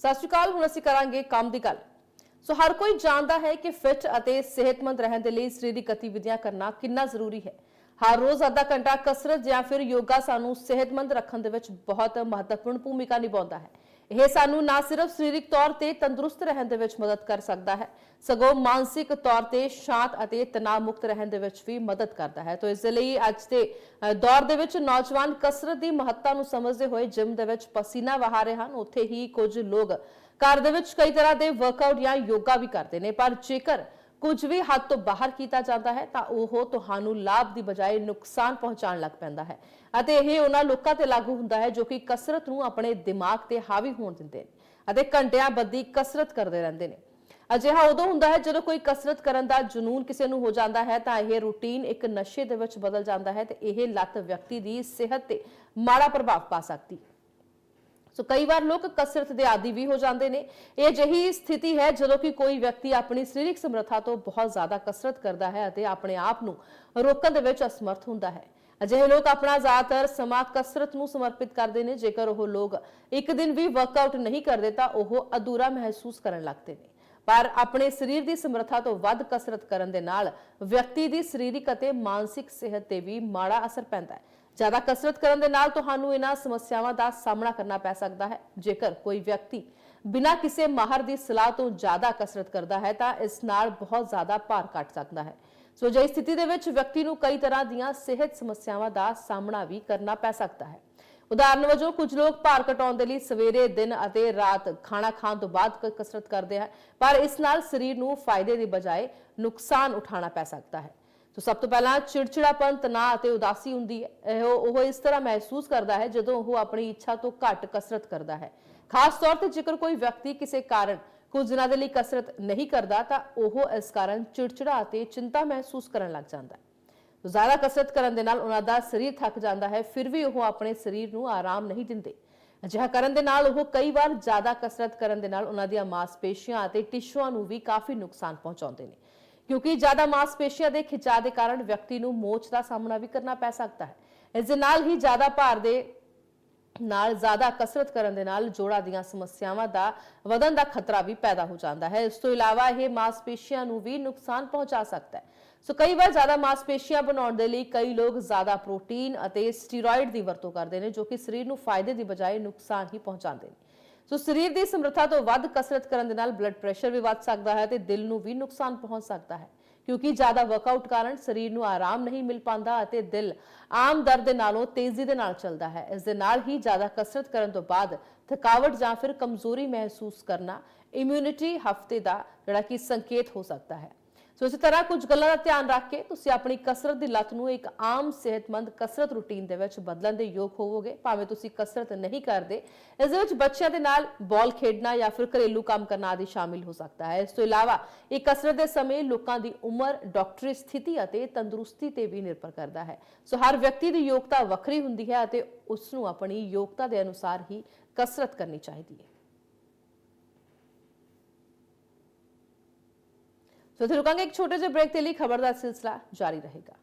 ਸਤਿ ਸ਼੍ਰੀ ਅਕਾਲ, ਹੁਣ ਅਸੀਂ ਕਰਾਂਗੇ ਕੰਮ ਦੀ ਗੱਲ। ਸੋ ਹਰ ਕੋਈ ਜਾਣਦਾ ਹੈ ਕਿ ਫਿਟ ਅਤੇ ਸਿਹਤਮੰਦ ਰਹਿਣ ਦੇ ਲਈ ਸਰੀਰਕ ਗਤੀਵਿਧੀਆਂ ਕਰਨਾ ਕਿੰਨਾ ਜ਼ਰੂਰੀ ਹੈ। ਹਰ ਰੋਜ਼ ਅੱਧਾ ਘੰਟਾ ਕਸਰਤ ਜਾਂ ਫਿਰ ਯੋਗਾ ਸਾਨੂੰ ਸਿਹਤਮੰਦ ਰੱਖਣ ਦੇ ਵਿੱਚ ਬਹੁਤ ਮਹੱਤਵਪੂਰਨ ਭੂਮਿਕਾ ਨਿਭਾਉਂਦਾ ਹੈ। ਇਹ ਸਾਨੂੰ ਨਾ ਸਿਰਫ ਸਰੀਰਕ ਤੌਰ ਤੇ ਤੰਦਰੁਸਤ ਰਹਿਣ ਦੇ ਵਿੱਚ ਮਦਦ ਕਰ ਸਕਦਾ ਹੈ, ਸਗੋਂ ਮਾਨਸਿਕ ਤੌਰ ਤੇ ਸ਼ਾਂਤ ਅਤੇ ਤਣਾਅ ਮੁਕਤ ਰਹਿਣ ਦੇ ਵਿੱਚ ਵੀ ਮਦਦ ਕਰਦਾ ਹੈ। ਤਾਂ ਇਸ ਲਈ ਅੱਜ ਦੇ ਦੌਰ ਦੇ ਵਿੱਚ ਨੌਜਵਾਨ ਕਸਰਤ ਦੀ ਮਹੱਤਤਾ ਨੂੰ ਸਮਝਦੇ ਹੋਏ ਜਿਮ ਦੇ ਵਿੱਚ ਪਸੀਨਾ ਵਹਾ ਰਹੇ ਹਨ। ਉੱਥੇ ਹੀ ਕੁਝ ਲੋਕ ਘਰ ਦੇ ਵਿੱਚ ਕਈ ਤਰ੍ਹਾਂ ਦੇ ਵਰਕਆਊਟ ਜਾਂ ਯੋਗਾ ਵੀ ਕਰਦੇ ਨੇ, ਪਰ ਜੇਕਰ ਕੁਝ ਵੀ ਹੱਦ ਤੋਂ ਬਾਹਰ ਕੀਤਾ ਜਾਂਦਾ ਹੈ, ਤਾਂ ਉਹ ਤੁਹਾਨੂੰ ਲਾਭ ਦੀ ਬਜਾਏ ਨੁਕਸਾਨ ਪਹੁੰਚਾਉਣ ਲੱਗ ਪੈਂਦਾ ਹੈ। ਅਤੇ ਇਹ ਉਹਨਾਂ ਲੋਕਾਂ ਤੇ ਲਾਗੂ ਹੁੰਦਾ ਹੈ ਜੋ ਕਿ ਕਸਰਤ ਨੂੰ ਆਪਣੇ ਦਿਮਾਗ ਤੇ ਹਾਵੀ ਹੋਣ ਦਿੰਦੇ ਨੇ ਅਤੇ ਘੰਟਿਆਂ ਬੱਧੀ ਕਸਰਤ ਕਰਦੇ ਰਹਿੰਦੇ ਨੇ। ਅਜਿਹਾ ਉਦੋਂ ਹੁੰਦਾ ਹੈ ਜਦੋਂ ਕੋਈ ਕਸਰਤ ਕਰਨ ਦਾ ਜਨੂਨ ਕਿਸੇ ਨੂੰ ਹੋ ਜਾਂਦਾ ਹੈ, ਤਾਂ ਇਹ ਰੂਟੀਨ ਇੱਕ ਨਸ਼ੇ ਦੇ ਵਿੱਚ ਬਦਲ ਜਾਂਦਾ ਹੈ ਤੇ ਇਹ ਲੱਤ ਵਿਅਕਤੀ ਦੀ ਸਿਹਤ ਤੇ ਮਾੜਾ ਪ੍ਰਭਾਵ ਪਾ ਸਕਦੀ ਹੈ। ਸੋ ਕਈ ਵਾਰ ਲੋਕ ਕਸਰਤ ਦੇ ਆਦੀ ਵੀ ਹੋ ਜਾਂਦੇ ਨੇ। ਇਹ ਜਿਹੀ ਸਥਿਤੀ ਹੈ ਜਦੋਂ ਕਿ ਕੋਈ ਵਿਅਕਤੀ ਆਪਣੀ ਸਰੀਰਕ ਸਮਰੱਥਾ ਤੋਂ ਬਹੁਤ ਜ਼ਿਆਦਾ ਕਸਰਤ ਕਰਦਾ ਹੈ ਅਤੇ ਆਪਣੇ ਆਪ ਨੂੰ ਰੋਕਣ ਦੇ ਵਿੱਚ ਅਸਮਰਥ ਹੁੰਦਾ ਹੈ। ਅਜਿਹੇ ਲੋਕ ਆਪਣਾ ਜ਼ਿਆਦਾਤਰ ਸਮਾਂ ਕਸਰਤ ਨੂੰ ਸਮਰਪਿਤ ਕਰਦੇ ਨੇ। ਜੇਕਰ ਉਹ ਲੋਕ ਇੱਕ ਦਿਨ ਵੀ ਵਰਕਆਊਟ ਨਹੀਂ ਕਰਦੇ ਤਾਂ ਉਹ ਅਧੂਰਾ ਮਹਿਸੂਸ ਕਰਨ ਲੱਗਦੇ ਨੇ। ਪਰ ਆਪਣੇ ਸਰੀਰ ਦੀ ਸਮਰੱਥਾ ਤੋਂ ਵੱਧ ਕਸਰਤ ਕਰਨ ਦੇ ਨਾਲ ਵਿਅਕਤੀ ਦੀ ਸਰੀਰਕ ਅਤੇ ਮਾਨਸਿਕ ਸਿਹਤ ਤੇ ਵੀ ਮਾੜਾ ਅਸਰ ਪੈਂਦਾ ਹੈ। ਜ਼ਿਆਦਾ ਕਸਰਤ ਕਰਨ ਦੇ ਨਾਲ ਤੁਹਾਨੂੰ ਇਹਨਾਂ ਸਮੱਸਿਆਵਾਂ ਦਾ ਸਾਹਮਣਾ ਕਰਨਾ ਪੈ ਸਕਦਾ ਹੈ। ਜੇਕਰ ਕੋਈ ਵਿਅਕਤੀ ਬਿਨਾਂ ਕਿਸੇ ਮਾਹਰ ਦੀ ਸਲਾਹ ਤੋਂ ਜ਼ਿਆਦਾ ਕਸਰਤ ਕਰਦਾ ਹੈ, ਤਾਂ ਇਸ ਨਾਲ ਬਹੁਤ ਜ਼ਿਆਦਾ ਭਾਰ ਘਟ ਸਕਦਾ ਹੈ। ਸੋ ਜੇ ਸਥਿਤੀ ਦੇ ਵਿੱਚ ਵਿਅਕਤੀ ਨੂੰ ਕਈ ਤਰ੍ਹਾਂ ਦੀਆਂ ਸਿਹਤ ਸਮੱਸਿਆਵਾਂ ਦਾ ਸਾਹਮਣਾ ਵੀ ਕਰਨਾ ਪੈ ਸਕਦਾ ਹੈ। ਉਦਾਹਰਨ ਵਜੋਂ, ਕੁਝ ਲੋਕ ਭਾਰ ਘਟਾਉਣ ਦੇ ਲਈ ਸਵੇਰੇ, ਦਿਨ ਅਤੇ ਰਾਤ ਖਾਣਾ ਖਾਣ ਤੋਂ ਬਾਅਦ ਕਸਰਤ ਕਰਦੇ ਹਨ ਪਰ ਇਸ ਨਾਲ ਸਰੀਰ ਨੂੰ ਫਾਇਦੇ ਦੀ ਬਜਾਏ ਨੁਕਸਾਨ ਉਠਾਉਣਾ ਪੈ ਸਕਦਾ ਹੈ। ਸੋ ਸਭ ਤੋਂ ਪਹਿਲਾਂ ਚਿੜਚਿੜਾਪਨ, ਤਣਾਅ ਅਤੇ ਉਦਾਸੀ ਹੁੰਦੀ ਹੈ। ਉਹ ਇਸ ਤਰ੍ਹਾਂ ਮਹਿਸੂਸ ਕਰਦਾ ਹੈ ਜਦੋਂ ਉਹ ਆਪਣੀ ਇੱਛਾ ਤੋਂ ਘੱਟ ਕਸਰਤ ਕਰਦਾ ਹੈ। ਖਾਸ ਤੌਰ ਤੇ ਜੇਕਰ ਕੋਈ ਵਿਅਕਤੀ ਕਿਸੇ ਕਾਰਨ ਕੁਝ ਦਿਨਾਂ ਦੇ ਲਈ ਕਸਰਤ ਨਹੀਂ ਕਰਦਾ, ਤਾਂ ਉਹ ਇਸ ਕਾਰਨ ਚਿੜਚਿੜਾ ਅਤੇ ਚਿੰਤਾ ਮਹਿਸੂਸ ਕਰਨ ਲੱਗ ਜਾਂਦਾ ਹੈ। ਸੋ ਜ਼ਿਆਦਾ ਕਸਰਤ ਕਰਨ ਦੇ ਨਾਲ ਉਹਨਾਂ ਦਾ ਸਰੀਰ ਥੱਕ ਜਾਂਦਾ ਹੈ, ਫਿਰ ਵੀ ਉਹ ਆਪਣੇ ਸਰੀਰ ਨੂੰ ਆਰਾਮ ਨਹੀਂ ਦਿੰਦੇ। ਅਜਿਹਾ ਕਰਨ ਦੇ ਨਾਲ ਉਹ ਕਈ ਵਾਰ ਜ਼ਿਆਦਾ ਕਸਰਤ ਕਰਨ ਦੇ ਨਾਲ ਉਹਨਾਂ ਦੀਆਂ ਮਾਸਪੇਸ਼ੀਆਂ ਅਤੇ ਟਿਸ਼ੂਆਂ ਨੂੰ ਵੀ ਕਾਫੀ ਨੁਕਸਾਨ ਪਹੁੰਚਾਉਂਦੇ ਨੇ। ਕਿਉਂਕਿ ਜ਼ਿਆਦਾ ਮਾਸਪੇਸ਼ੀਆਂ ਦੇ ਖਿਚਾਅ ਦੇ ਕਾਰਨ ਵਿਅਕਤੀ ਨੂੰ ਮੋਚ ਦਾ ਸਾਹਮਣਾ ਵੀ ਕਰਨਾ ਪੈ ਸਕਦਾ ਹੈ। ਇਸ ਦੇ ਨਾਲ ਹੀ ਜ਼ਿਆਦਾ ਭਾਰ ਦੇ ਨਾਲ ਜ਼ਿਆਦਾ ਕਸਰਤ ਕਰਨ ਦੇ ਨਾਲ ਜੋੜਾਂ ਦੀਆਂ ਸਮੱਸਿਆਵਾਂ ਦਾ ਵਧਣ ਦਾ ਖਤਰਾ ਵੀ ਪੈਦਾ ਹੋ ਜਾਂਦਾ ਹੈ। ਇਸ ਤੋਂ ਇਲਾਵਾ ਇਹ ਮਾਸਪੇਸ਼ੀਆਂ ਨੂੰ ਵੀ ਨੁਕਸਾਨ ਪਹੁੰਚਾ ਸਕਦਾ ਹੈ। ਸੋ ਕਈ ਵਾਰ ਜ਼ਿਆਦਾ ਮਾਸਪੇਸ਼ੀਆਂ ਬਣਾਉਣ ਦੇ ਲਈ ਕਈ ਲੋਕ ਜ਼ਿਆਦਾ ਪ੍ਰੋਟੀਨ ਅਤੇ ਸਟੀਰੋਇਡ ਦੀ ਵਰਤੋਂ ਕਰਦੇ ਨੇ, ਜੋ ਕਿ ਸਰੀਰ ਨੂੰ ਫਾਇਦੇ ਦੀ ਬਜਾਏ ਨੁਕਸਾਨ ਹੀ ਪਹੁੰਚਾਉਂਦੇ ਨੇ। ਸੋ ਸਰੀਰ ਦੀ ਸਮਰੱਥਾ ਤੋਂ ਵੱਧ ਕਸਰਤ ਕਰਨ ਦੇ ਨਾਲ ਬਲੱਡ ਪ੍ਰੈਸ਼ਰ ਵੀ ਵੱਧ ਸਕਦਾ ਹੈ ਤੇ ਦਿਲ ਨੂੰ ਵੀ ਨੁਕਸਾਨ ਪਹੁੰਚ ਸਕਦਾ ਹੈ। ਕਿਉਂਕਿ ਜ਼ਿਆਦਾ ਵਰਕਆਊਟ ਕਾਰਨ ਸਰੀਰ ਨੂੰ ਆਰਾਮ ਨਹੀਂ ਮਿਲ ਪਾਉਂਦਾ ਅਤੇ ਦਿਲ ਆਮ ਦਰ ਦੇ ਨਾਲੋਂ ਤੇਜ਼ੀ ਦੇ ਨਾਲ ਚੱਲਦਾ ਹੈ। ਇਸ ਦੇ ਨਾਲ ਹੀ ਜ਼ਿਆਦਾ ਕਸਰਤ ਕਰਨ ਤੋਂ ਬਾਅਦ ਥਕਾਵਟ ਜਾਂ ਫਿਰ ਕਮਜ਼ੋਰੀ ਮਹਿਸੂਸ ਕਰਨਾ ਇਮਿਊਨਿਟੀ ਹਫ਼ਤੇ ਦਾ ਜਿਹੜਾ ਕਿ ਸੰਕੇਤ ਹੋ ਸਕਦਾ ਹੈ। ਸੋ ਇਸੇ ਤਰ੍ਹਾਂ ਕੁਝ ਗੱਲਾਂ ਦਾ ਧਿਆਨ ਰੱਖ ਕੇ ਤੁਸੀਂ ਆਪਣੀ ਕਸਰਤ ਦੀ ਲੱਤ ਨੂੰ ਇੱਕ ਆਮ ਸਿਹਤਮੰਦ ਕਸਰਤ ਰੁਟੀਨ ਦੇ ਵਿੱਚ ਬਦਲਣ ਦੇ ਯੋਗ ਹੋਵੋਗੇ, ਭਾਵੇਂ ਤੁਸੀਂ ਕਸਰਤ ਨਹੀਂ ਕਰਦੇ। ਇਸ ਦੇ ਵਿੱਚ ਬੱਚਿਆਂ ਦੇ ਨਾਲ ਬਾਲ ਖੇਡਣਾ ਜਾਂ ਫਿਰ ਘਰੇਲੂ ਕੰਮ ਕਰਨਾ ਆਦਿ ਸ਼ਾਮਿਲ ਹੋ ਸਕਦਾ ਹੈ। ਇਸ ਤੋਂ ਇਲਾਵਾ ਇਹ ਕਸਰਤ ਦੇ ਸਮੇਂ ਲੋਕਾਂ ਦੀ ਉਮਰ, ਡਾਕਟਰੀ ਸਥਿਤੀ ਅਤੇ ਤੰਦਰੁਸਤੀ ਤੇ ਵੀ ਨਿਰਭਰ ਕਰਦਾ ਹੈ। ਸੋ ਹਰ ਵਿਅਕਤੀ ਦੀ ਯੋਗਤਾ ਵੱਖਰੀ ਹੁੰਦੀ ਹੈ ਅਤੇ ਉਸ ਨੂੰ ਆਪਣੀ ਯੋਗਤਾ ਦੇ ਅਨੁਸਾਰ ਹੀ ਕਸਰਤ ਕਰਨੀ ਚਾਹੀਦੀ ਹੈ। ਸੋ ਇੱਥੇ ਰੁਕਾਂਗੇ ਇੱਕ ਛੋਟੇ ਜਿਹੇ ਬ੍ਰੇਕ ਦੇ ਲਈ ਖਬਰ ਦਾ ਸਿਲਸਿਲਾ ਜਾਰੀ ਰਹੇਗਾ